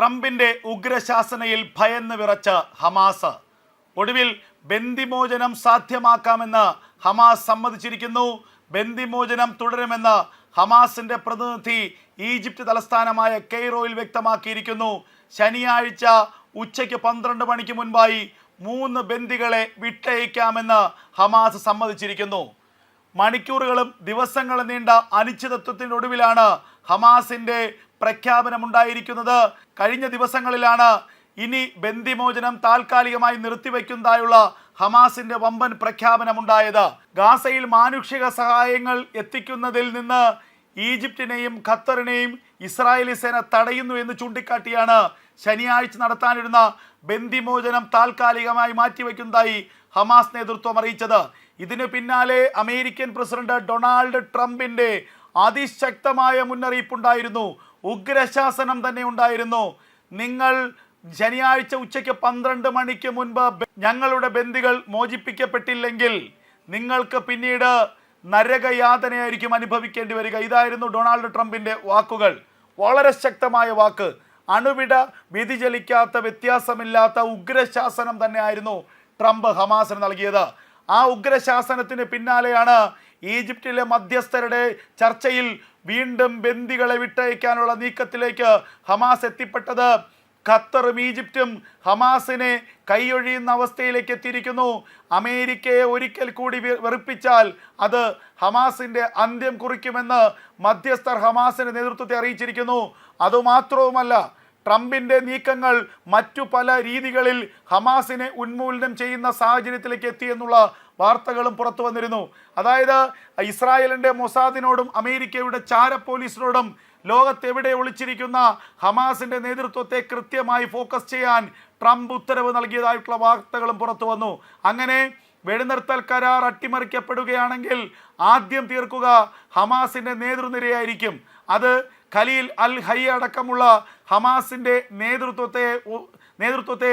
ട്രംപിന്റെ ഉഗ്രശാസനയിൽ ഭയന്ന് വിറച്ച ഹമാസ്. ഒടുവിൽ ബന്ദിമോചനം സാധ്യമാക്കാമെന്ന് ഹമാസ് സമ്മതിച്ചിരിക്കുന്നു. ബന്ദിമോചനം തുടരുമെന്ന് ഹമാസിന്റെ പ്രതിനിധി ഈജിപ്ത് തലസ്ഥാനമായ കെയ്റോയിൽ വ്യക്തമാക്കിയിരിക്കുന്നു. ശനിയാഴ്ച ഉച്ചയ്ക്ക് പന്ത്രണ്ട് മണിക്ക് മുൻപായി മൂന്ന് ബന്ദികളെ വിട്ടയക്കാമെന്ന് ഹമാസ് സമ്മതിച്ചിരിക്കുന്നു. മണിക്കൂറുകളും ദിവസങ്ങളും നീണ്ട അനിശ്ചിതത്വത്തിനൊടുവിലാണ് ഹമാസിന്റെ പ്രഖ്യാപനമുണ്ടായിരിക്കുന്നത്. കഴിഞ്ഞ ദിവസങ്ങളിലാണ് ഇനി ബന്ദിമോചനം താൽക്കാലികമായി നിർത്തിവെക്കുന്നതായുള്ള ഹമാസിന്റെ വമ്പൻ പ്രഖ്യാപനമുണ്ടായത്. ഗാസയിൽ മാനുഷിക സഹായങ്ങൾ എത്തിക്കുന്നതിൽ നിന്ന് ഈജിപ്തിനെയും ഖത്തറിനെയും ഇസ്രായേലി സേന തടയുന്നു എന്ന് ചൂണ്ടിക്കാട്ടിയാണ് ശനിയാഴ്ച നടത്താനിരുന്ന ബന്ദിമോചനം താൽക്കാലികമായി മാറ്റിവെക്കുന്നതായി ഹമാസ് നേതൃത്വം അറിയിച്ചത്. ഇതിനു പിന്നാലെ അമേരിക്കൻ പ്രസിഡന്റ് ഡൊണാൾഡ് ട്രംപിന്റെ അതിശക്തമായ മുന്നറിയിപ്പുണ്ടായിരുന്നു. ഉഗ്രശാസനം തന്നെ ഉണ്ടായിരുന്നു. നിങ്ങൾ ശനിയാഴ്ച ഉച്ചയ്ക്ക് പന്ത്രണ്ട് മണിക്ക് മുൻപ് ഞങ്ങളുടെ ബന്ദികൾ മോചിപ്പിക്കപ്പെട്ടില്ലെങ്കിൽ നിങ്ങൾക്ക് പിന്നീട് നരകയാതനയായിരിക്കും അനുഭവിക്കേണ്ടി വരിക. ഇതായിരുന്നു ഡൊണാൾഡ് ട്രംപിന്റെ വാക്കുകൾ. വളരെ ശക്തമായ വാക്ക്. അണുവിട വ്യതിചലിക്കാത്ത വ്യത്യാസമില്ലാത്ത ഉഗ്രശാസനം തന്നെയായിരുന്നു ട്രംപ് ഹമാസിന് നൽകിയത്. ആ ഉഗ്രശാസനത്തിന് പിന്നാലെയാണ് ഈജിപ്തിലെ മധ്യസ്ഥരുടെ ചർച്ചയിൽ വീണ്ടും ബന്ദികളെ വിട്ടയക്കാനുള്ള നീക്കത്തിലേക്ക് ഹമാസ് എത്തിപ്പെട്ടത്. ഖത്തറും ഈജിപ്തും ഹമാസിനെ കൈയൊഴിയുന്ന അവസ്ഥയിലേക്ക് എത്തിയിരിക്കുന്നു. അമേരിക്കയെ ഒരിക്കൽ കൂടി വെറുപ്പിച്ചാൽ അത് ഹമാസിന്റെ അന്ത്യം കുറിക്കുമെന്ന് മധ്യസ്ഥർ ഹമാസിന്റെ നേതൃത്വത്തെ അറിയിച്ചിരിക്കുന്നു. അതുമാത്രവുമല്ല ട്രംപിന്റെ നീക്കങ്ങൾ മറ്റു പല രീതികളിൽ ഹമാസിനെ ഉന്മൂലനം ചെയ്യുന്ന സാഹചര്യത്തിലേക്ക് എത്തിയെന്നുള്ള വാർത്തകളും പുറത്തു വന്നിരുന്നു. അതായത് ഇസ്രായേലിന്റെ മൊസാദിനോടും അമേരിക്കയുടെ ചാര പോലീസിനോടും ലോകത്തെവിടെ ഒളിച്ചിരിക്കുന്ന ഹമാസിന്റെ നേതൃത്വത്തെ കൃത്യമായി ഫോക്കസ് ചെയ്യാൻ ട്രംപ് ഉത്തരവ് നൽകിയതായിട്ടുള്ള വാർത്തകളും പുറത്തു വന്നു. അങ്ങനെ വെടിനിർത്തൽ കരാർ അട്ടിമറിക്കപ്പെടുകയാണെങ്കിൽ ആദ്യം തീർക്കുക ഹമാസിന്റെ നേതൃനിരയായിരിക്കും. അത് ഖലീൽ അൽ ഹൈ അടക്കമുള്ള ഹമാസിന്റെ നേതൃത്വത്തെ നേതൃത്വത്തെ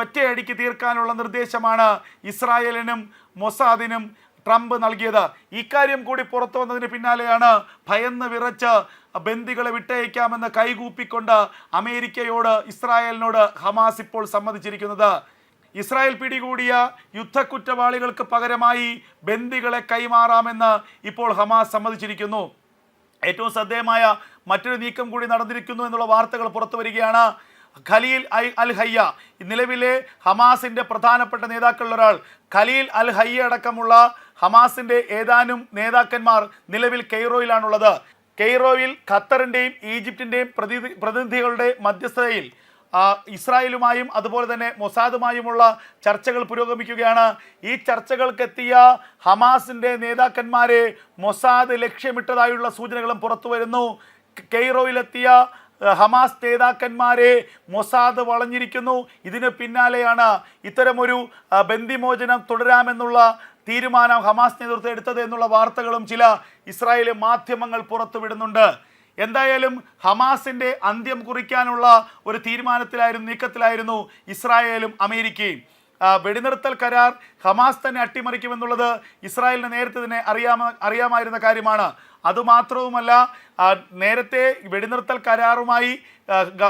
ഒറ്റയടിക്ക് തീർക്കാനുള്ള നിർദ്ദേശമാണ് ഇസ്രായേലിനും മൊസാദിനും ട്രംപ് നൽകിയത്. ഇക്കാര്യം കൂടി പുറത്തു വന്നതിന് പിന്നാലെയാണ് ഭയന്ന് വിറച്ച് ബന്ദികളെ വിട്ടയക്കാമെന്ന് കൈകൂപ്പിക്കൊണ്ട് അമേരിക്കയോട് ഇസ്രായേലിനോട് ഹമാസ് ഇപ്പോൾ സമ്മതിച്ചിരിക്കുന്നത്. ഇസ്രായേൽ പിടികൂടിയ യുദ്ധക്കുറ്റവാളികൾക്ക് പകരമായി ബന്ദികളെ കൈമാറാമെന്ന് ഇപ്പോൾ ഹമാസ് സമ്മതിച്ചിരിക്കുന്നു. ഏറ്റവും ശ്രദ്ധേയമായ മറ്റൊരു നീക്കം കൂടി നടന്നിരിക്കുന്നു എന്നുള്ള വാർത്തകൾ പുറത്തു വരികയാണ്. ഖലീൽ അൽ ഹയ്യ നിലവിലെ ഹമാസിന്റെ പ്രധാനപ്പെട്ട നേതാക്കളിൽ ഒരാൾ ഖലീൽ അൽ ഹയ്യ അടക്കമുള്ള ഹമാസിന്റെ ഏതാനും നേതാക്കന്മാർ നിലവിൽ കെയ്റോയിലാണുള്ളത്. കെയ്റോയിൽ ഖത്തറിന്റെയും ഈജിപ്തിന്റെയും പ്രതി പ്രതിനിധികളുടെ മധ്യസ്ഥതയിൽ ഇസ്രായേലുമായും അതുപോലെ തന്നെ മൊസാദുമായുമുള്ള ചർച്ചകൾ പുരോഗമിക്കുകയാണ്. ഈ ചർച്ചകൾക്കെത്തിയ ഹമാസിന്റെ നേതാക്കന്മാരെ മൊസാദ് ലക്ഷ്യമിട്ടതായുള്ള സൂചനകളും പുറത്തു വരുന്നു. കെയ്റോയിലെത്തിയ ഹമാസ് നേതാക്കന്മാരെ മൊസാദ് വളഞ്ഞിരിക്കുന്നു. ഇതിന് പിന്നാലെയാണ് ഇത്തരമൊരു ബന്ദിമോചനം തുടരാമെന്നുള്ള തീരുമാനം ഹമാസ് നേതൃത്വം എടുത്തത് എന്നുള്ള വാർത്തകളും ചില ഇസ്രായേലി മാധ്യമങ്ങൾ പുറത്തുവിടുന്നുണ്ട് എന്തായാലും ഹമാസിന്റെ അന്ത്യം കുറിക്കാനുള്ള ഒരു തീരുമാനത്തിലായിരുന്നു നീക്കത്തിലായിരുന്നു ഇസ്രായേലും അമേരിക്കയും. വെടിനിർത്തൽ കരാർ ഹമാസ് തന്നെ അട്ടിമറിക്കുമെന്നുള്ളത് ഇസ്രായേലിന് നേരത്തെ തന്നെ അറിയാമ അറിയാമായിരുന്ന കാര്യമാണ്. അതുമാത്രവുമല്ല നേരത്തെ വെടിനിർത്തൽ കരാറുമായി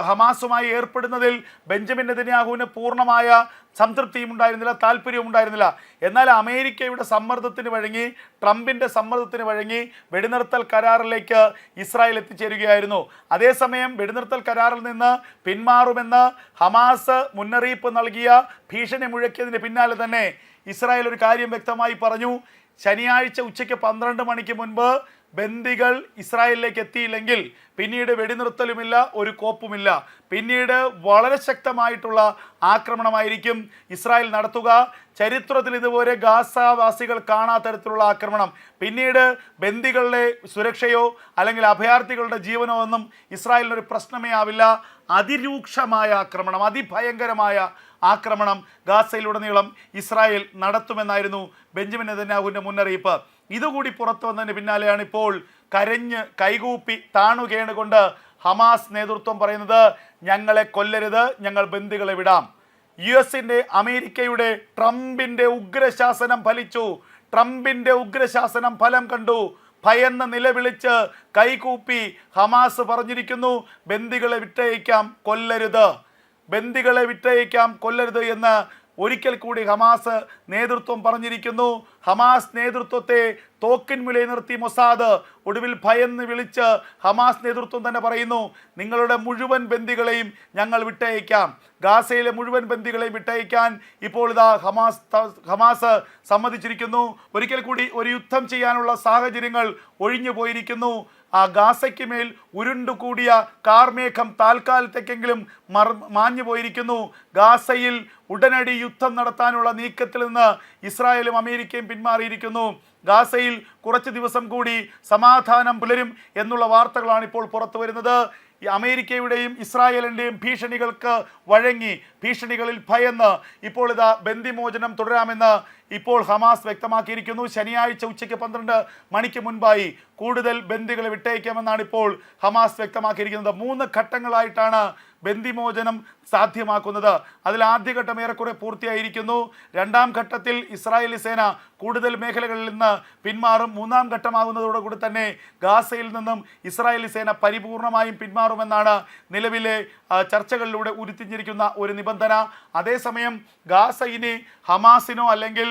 ഹമാസുമായി ഏർപ്പെടുന്നതിൽ ബെഞ്ചമിൻ നെതന്യാഹുവിന് പൂർണമായ സംതൃപ്തിയും ഉണ്ടായിരുന്നില്ല താല്പര്യവും ഉണ്ടായിരുന്നില്ല എന്നാൽ അമേരിക്കയുടെ സമ്മർദ്ദത്തിന് വഴങ്ങി ട്രംപിന്റെ സമ്മർദ്ദത്തിന് വഴങ്ങി വെടിനിർത്തൽ കരാറിലേക്ക് ഇസ്രായേൽ എത്തിച്ചേരുകയായിരുന്നു. അതേസമയം വെടിനിർത്തൽ കരാറിൽ നിന്ന് പിന്മാറുമെന്ന് ഹമാസ് മുന്നറിയിപ്പ് നൽകിയ ഭീഷണി മുഴക്കിയതിന് പിന്നാലെ തന്നെ ഇസ്രായേൽ ഒരു കാര്യം വ്യക്തമായി പറഞ്ഞു. ശനിയാഴ്ച ഉച്ചയ്ക്ക് പന്ത്രണ്ട് മണിക്ക് മുൻപ് ബന്ദികൾ ഇസ്രായേലിലേക്ക് എത്തിയില്ലെങ്കിൽ പിന്നീട് വെടിനിർത്തലുമില്ല ഒരു കോപ്പുമില്ല. പിന്നീട് വളരെ ശക്തമായിട്ടുള്ള ആക്രമണമായിരിക്കും ഇസ്രായേൽ നടത്തുക. ചരിത്രത്തിൽ ഇതുപോലെ ഗാസാവാസികൾ കാണാത്ത തരത്തിലുള്ള ആക്രമണം. പിന്നീട് ബന്ദികളുടെ സുരക്ഷയോ അല്ലെങ്കിൽ അഭയാർത്ഥികളുടെ ജീവനോ ഒന്നും ഇസ്രായേലിനൊരു പ്രശ്നമേ ആവില്ല. അതിരൂക്ഷമായ ആക്രമണം അതിഭയങ്കരമായ ആക്രമണം ഗാസയിലുടനീളം ഇസ്രായേൽ നടത്തുമെന്നായിരുന്നു ബെഞ്ചമിൻ നെതന്യാഹുവിന്റെ മുന്നറിയിപ്പ്. ഇതുകൂടി പുറത്തു വന്നതിന് പിന്നാലെയാണ് ഇപ്പോൾ കരഞ്ഞ് കൈകൂപ്പി താണുകേണുകൊണ്ട് ഹമാസ് നേതൃത്വം പറയുന്നത് ഞങ്ങളെ കൊല്ലരുത് ഞങ്ങൾ ബന്ദികളെ വിടാം. യു എസിന്റെ അമേരിക്കയുടെ ട്രംപിന്റെ ഉഗ്രശാസനം ഫലിച്ചു. ട്രംപിന്റെ ഉഗ്രശാസനം ഫലം കണ്ടു. ഭയന്ന് നിലവിളിച്ച് കൈകൂപ്പി ഹമാസ് പറഞ്ഞിരിക്കുന്നു ബന്ദികളെ വിട്ടയക്കാം കൊല്ലരുത്. ബന്ദികളെ വിട്ടയക്കാം കൊല്ലരുത് എന്ന് ഒരിക്കൽ കൂടി ഹമാസ് നേതൃത്വം പറഞ്ഞിരിക്കുന്നു. ഹമാസ് നേതൃത്വത്തെ തോക്കിൻമുലയിൽ നിർത്തി മൊസാദ് ഒടുവിൽ ഭയന്ന് വിളിച്ച് ഹമാസ് നേതൃത്വം തന്നെ പറയുന്നു നിങ്ങളുടെ മുഴുവൻ ബന്ദികളെയും ഞങ്ങൾ വിട്ടയക്കാം. ഗാസയിലെ മുഴുവൻ ബന്ദികളെയും വിട്ടയക്കാൻ ഇപ്പോൾ ഇതാ ഹമാസ് ഹമാസ് സമ്മതിച്ചിരിക്കുന്നു. ഒരിക്കൽ കൂടി ഒരു യുദ്ധം ചെയ്യാനുള്ള സാഹചര്യങ്ങൾ ഒഴിഞ്ഞു പോയിരിക്കുന്നു ആ ഗാസയ്ക്ക് മേൽ ഉരുണ്ടുകൂടിയ കാർമേഘം താൽക്കാലത്തേക്കെങ്കിലും മർ മാഞ്ഞു പോയിരിക്കുന്നു. ഗാസയിൽ ഉടനടി യുദ്ധം നടത്താനുള്ള നീക്കത്തിൽ നിന്ന് ഇസ്രായേലും അമേരിക്കയും പിന്മാറിയിരിക്കുന്നു. ഗാസയിൽ കുറച്ച് ദിവസം കൂടി സമാധാനം പുലരും എന്നുള്ള വാർത്തകളാണ് ഇപ്പോൾ പുറത്തു വരുന്നത്. അമേരിക്കയുടെയും ഇസ്രായേലിന്റെയും ഭീഷണികൾക്ക് വഴങ്ങി ഭീഷണികളിൽ ഭയന്ന് ഇപ്പോൾ ഇതാ ബന്ദിമോചനം തുടരാമെന്ന് ഇപ്പോൾ ഹമാസ് വ്യക്തമാക്കിയിരിക്കുന്നു. ശനിയാഴ്ച ഉച്ചയ്ക്ക് പന്ത്രണ്ട് മണിക്ക് മുൻപായി കൂടുതൽ ബന്ദികളെ വിട്ടയക്കാമെന്നാണ് ഇപ്പോൾ ഹമാസ് വ്യക്തമാക്കിയിരിക്കുന്നത്. മൂന്ന് ഘട്ടങ്ങളായിട്ടാണ് ബന്ദിമോചനം സാധ്യമാക്കുന്നത്. അതിൽ ആദ്യഘട്ടം ഏറെക്കുറെ പൂർത്തിയായിരിക്കുന്നു. രണ്ടാം ഘട്ടത്തിൽ ഇസ്രായേലി സേന കൂടുതൽ മേഖലകളിൽ നിന്ന് പിന്മാറും. മൂന്നാം ഘട്ടമാകുന്നതോടുകൂടി തന്നെ ഗാസയിൽ നിന്നും ഇസ്രായേലി സേന പരിപൂർണമായും പിന്മാറുമെന്നാണ് നിലവിലെ ചർച്ചകളിലൂടെ ഉരുത്തിഞ്ഞിരിക്കുന്ന ഒരു നിബന്ധന. അതേസമയം ഗാസയിനെ ഹമാസിനോ അല്ലെങ്കിൽ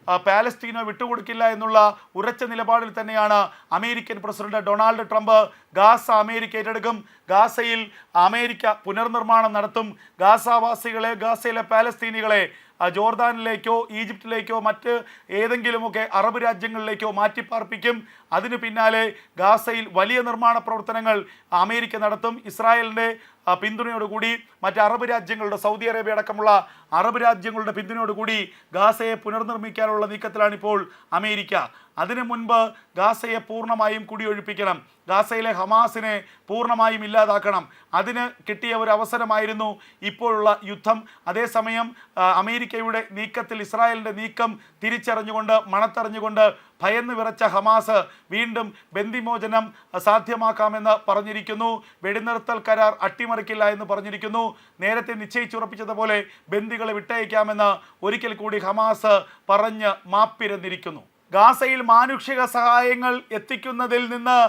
പാലസ്തീനോ വിട്ടുകൊടുക്കില്ല എന്നുള്ള ഉറച്ച നിലപാടിൽ തന്നെയാണ് American president Donald Trump Gaza America ഏറ്റെടുക്കും. ഗാസയിൽ അമേരിക്ക പുനർനിർമ്മാണം നടത്തും. ഗാസാവാസികളെ ഗാസയിലെ പാലസ്തീനികളെ ജോർദാനിലേക്കോ ഈജിപ്തിലേക്കോ മറ്റ് ഏതെങ്കിലുമൊക്കെ അറബ് രാജ്യങ്ങളിലേക്കോ മാറ്റിപ്പാർപ്പിക്കും. അതിനു പിന്നാലെ ഗാസയിൽ വലിയ നിർമ്മാണ പ്രവർത്തനങ്ങൾ അമേരിക്ക നടത്തും. ഇസ്രായേലിന്റെ പിന്തുണയോടുകൂടി മറ്റ് അറബ് രാജ്യങ്ങളുടെ സൗദി അറേബ്യ അടക്കമുള്ള അറബ് രാജ്യങ്ങളുടെ പിന്തുണയോടുകൂടി ഗാസയെ പുനർനിർമ്മിക്കാനുള്ള നീക്കത്തിലാണ് ഇപ്പോൾ അമേരിക്ക. അതിനു മുൻപ് ഗാസയെ പൂർണമായും കുടിയൊഴിപ്പിക്കണം. ഗാസയിലെ ഹമാസിനെ പൂർണമായും ഇല്ലാതാക്കണം. അതിന് കിട്ടിയ ഒരു അവസരമായിരുന്നു ഇപ്പോഴുള്ള യുദ്ധം. അതേസമയം അമേരിക്കയുടെ നീക്കത്തിൽ ഇസ്രായേലിന്റെ നീക്കം തിരിച്ചറിഞ്ഞുകൊണ്ട് മണത്തറിഞ്ഞുകൊണ്ട് ഭയന്ന് വിറച്ച ഹമാസ് വീണ്ടും ബന്ദിമോചനം സാധ്യമാക്കാമെന്ന് പറഞ്ഞിരിക്കുന്നു. വെടിനിർത്തൽ കരാർ അട്ടിമറിക്കില്ല എന്ന് പറഞ്ഞിരിക്കുന്നു. നേരത്തെ നിശ്ചയിച്ചുറപ്പിച്ചതുപോലെ ബന്ദികളെ വിട്ടയക്കാമെന്ന് ഒരിക്കൽ കൂടി ഹമാസ് പറഞ്ഞ് മാപ്പിരന്നിരിക്കുന്നു. ഗാസയിൽ മാനുഷിക സഹായങ്ങൾ എത്തിക്കുന്നതിൽ നിന്ന്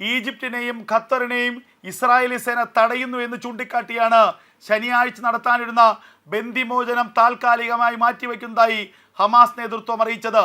ഈജിപ്തിനെയും ഖത്തറിനെയും ഇസ്രായേലി സേന തടയുന്നു എന്ന് ചൂണ്ടിക്കാട്ടിയാണ് ശനിയാഴ്ച നടത്താനിരുന്ന ബന്ദിമോചനം താൽക്കാലികമായി മാറ്റിവെക്കുന്നതായി ഹമാസ് നേതൃത്വം അറിയിച്ചത്.